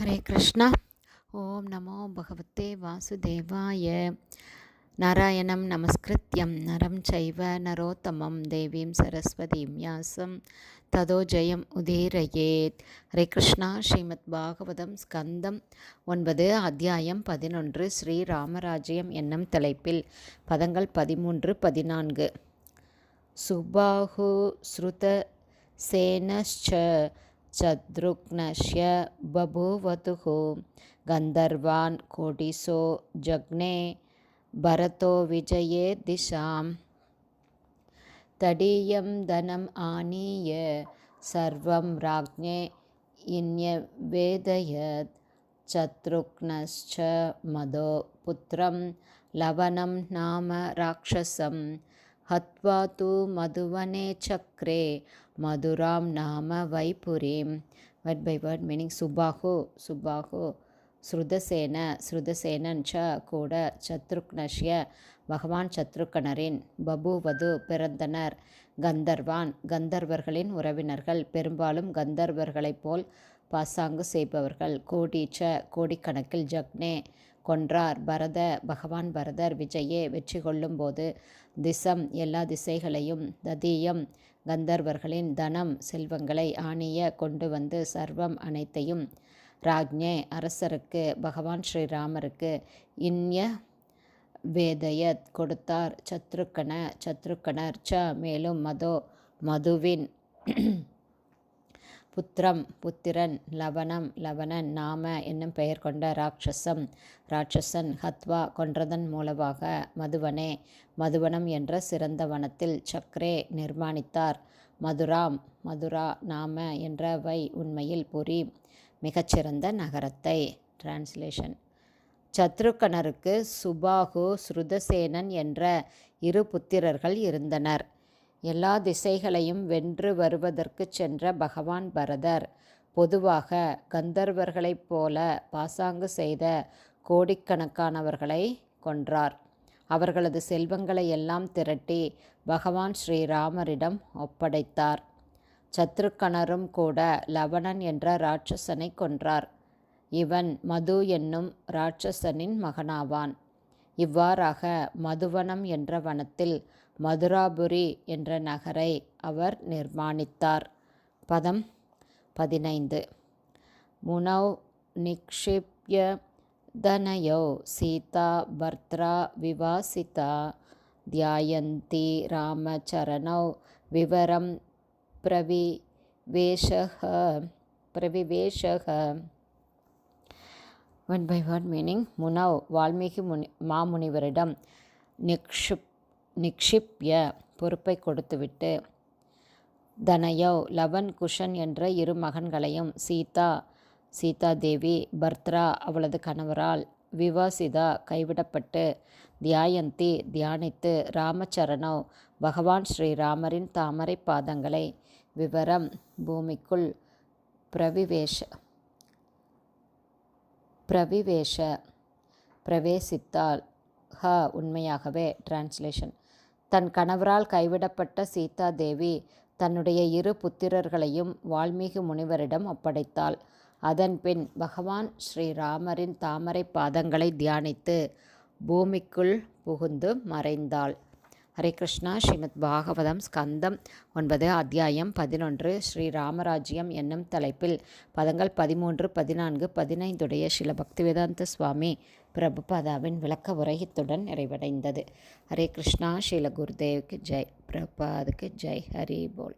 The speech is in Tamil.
ஹரே கிருஷ்ணா. ஓம் நமோ பகவத்தே வாசுதேவாய. நாராயணம் நமஸ்கிருத்யம் நரம் சைவ நரோத்தமம் தேவீம் சரஸ்வதீம் யாசம் ததோ ஜெயம் உதீரயேத். ஹரே கிருஷ்ணா ஸ்ரீமத் பாகவதம் ஸ்கந்தம் ஒன்பது அத்தியாயம் பதினொன்று ஸ்ரீ ராமராஜ்யம் என்னும் தலைப்பில் பதங்கள் பதிமூன்று பதினான்கு. சுபாஹு ஸ்ருத சேனஸ்ச चद्रुघ्नस्य बभूवतुः। गन्धर्वान् कोटिसो जग्ने भरतो विजये दिशां तडीयं धनम् आनीय सर्वं राज्ञे इन्यवेदयत्। शत्रुघ्नश्च मदो पुत्रं लवनं नाम राक्षसं हत्वा तु मधुवने चक्रे மதுராம் நாம வைபுரீம் what by word meaning Subahu Subahu Shrutasena Shruthasenan ச கூட சத்ருக்னஷ்ய பகவான் சத்ருக்கனரின் பபுவது பிறந்தனர் கந்தர்வான் கந்தர்வர்களின் உறவினர்கள் பெரும்பாலும் கந்தர்வர்களைப் போல் பாசாங்கு செய்பவர்கள் கோடீச்ச கோடிக்கணக்கில் ஜக்னே கொன்றார். பரத பகவான் பரதர் விஜயே வெற்றி கொள்ளும்போது திசம் எல்லா திசைகளையும் ததீயம் கந்தர்வர்களின் தனம் செல்வங்களை ஆணிய கொண்டு வந்து சர்வம் அனைத்தையும் ராஜ்ஞே அரசருக்கு பகவான் ஸ்ரீராமருக்கு இன்ய வேதயத் கொடுத்தார். சத்ருக்கன சத்ருக்கனர் ச மேலும் மதோ மதுவின் புத்திரம் புத்திரன் லவனம் லவனன் நாம என்னும் பெயர் கொண்ட ராட்சசம். ராட்சசன் ஹத்வா கொன்றதன் மூலமாக மதுவனே மதுவனம் என்ற சிறந்த வனத்தில் சக்ரே நிர்மாணித்தார். மதுராம் மதுரா நாம என்ற வை உண்மையில் புரி மிகச்சிறந்த நகரத்தை. டிரான்ஸ்லேஷன் சத்ருக்கனருக்கு சுபாகு ஸ்ருதசேனன் என்ற இரு புத்திரர்கள் இருந்தனர். எல்லா திசைகளையும் வென்று வருவதற்கு சென்ற பகவான் பரதர். பொதுவாக கந்தர்வர்களைப் போல பாசாங்கு செய்த கோடிக்கணக்கானவர்களை கொன்றார். அவர்களது செல்வங்களை எல்லாம் திரட்டி பகவான் ஸ்ரீராமரிடம் ஒப்படைத்தார். சத்ருக்கணரும் கூட லவணன் என்ற ராட்சசனை கொன்றார். இவன் மது என்னும் ராட்சசனின் மகனாவான். இவ்வாறாக மதுவனம் என்ற வனத்தில் மதுராபுரி என்ற நகரை அவர் நிர்மாணித்தார். பதம் பதினைந்து. முனௌ நிக்ஷிப்ய தனயோ சீதா பர்த்ரா விவாசிதா தியாயந்தி ராமச்சரணோ விவரம் பிரவிவேஷக பிரவிவேஷக ஒன் பை ஒன் மீனிங் முனவ் வால்மீகி முனி மாமுனிவரிடம் நிக்ஷிப் நிக்ஷிப்ய பொறுப்பை கொடுத்துவிட்டு தனயவ் லவன் குஷன் என்ற இரு மகன்களையும் சீதா சீதா தேவி பர்த்ரா அவளது கணவரால் விவாசிதா கைவிடப்பட்டு தியாயந்தி தியானித்து ராமச்சரணோ பகவான் ஸ்ரீராமரின் தாமரை பாதங்களை விவரம் பூமிக்குள் பிரவிவேஷ பிரவிவேஷ பிரவேசித்தால் ஹ உண்மையாகவே டிரான்ஸ்லேஷன் தன் கணவரால் கைவிடப்பட்ட சீதா தேவி தன்னுடைய இரு புத்திரர்களையும் வால்மீகி முனிவரிடம் ஒப்படைத்தாள். அதன்பின் பகவான் ஸ்ரீராமரின் தாமரை பாதங்களை தியானித்து பூமிக்குள் புகுந்து மறைந்தாள். ஹரே கிருஷ்ணா. ஸ்ரீமத் பாகவதம் ஸ்கந்தம் ஒன்பது அத்தியாயம் பதினொன்று. ஸ்ரீ ராமராஜ்யம் என்னும் தலைப்பில் பதங்கள் பதிமூன்று பதினான்கு பதினைந்துடைய ஸ்ரீல பக்திவேதாந்த சுவாமி பிரபுபாதாவின் விளக்க உரையத்துடன் நிறைவடைந்தது. ஹரே கிருஷ்ணா. ஸ்ரீல குருதேவுக்கு ஜெய். பிரபாதுக்கு ஜெய். ஹரி போல்.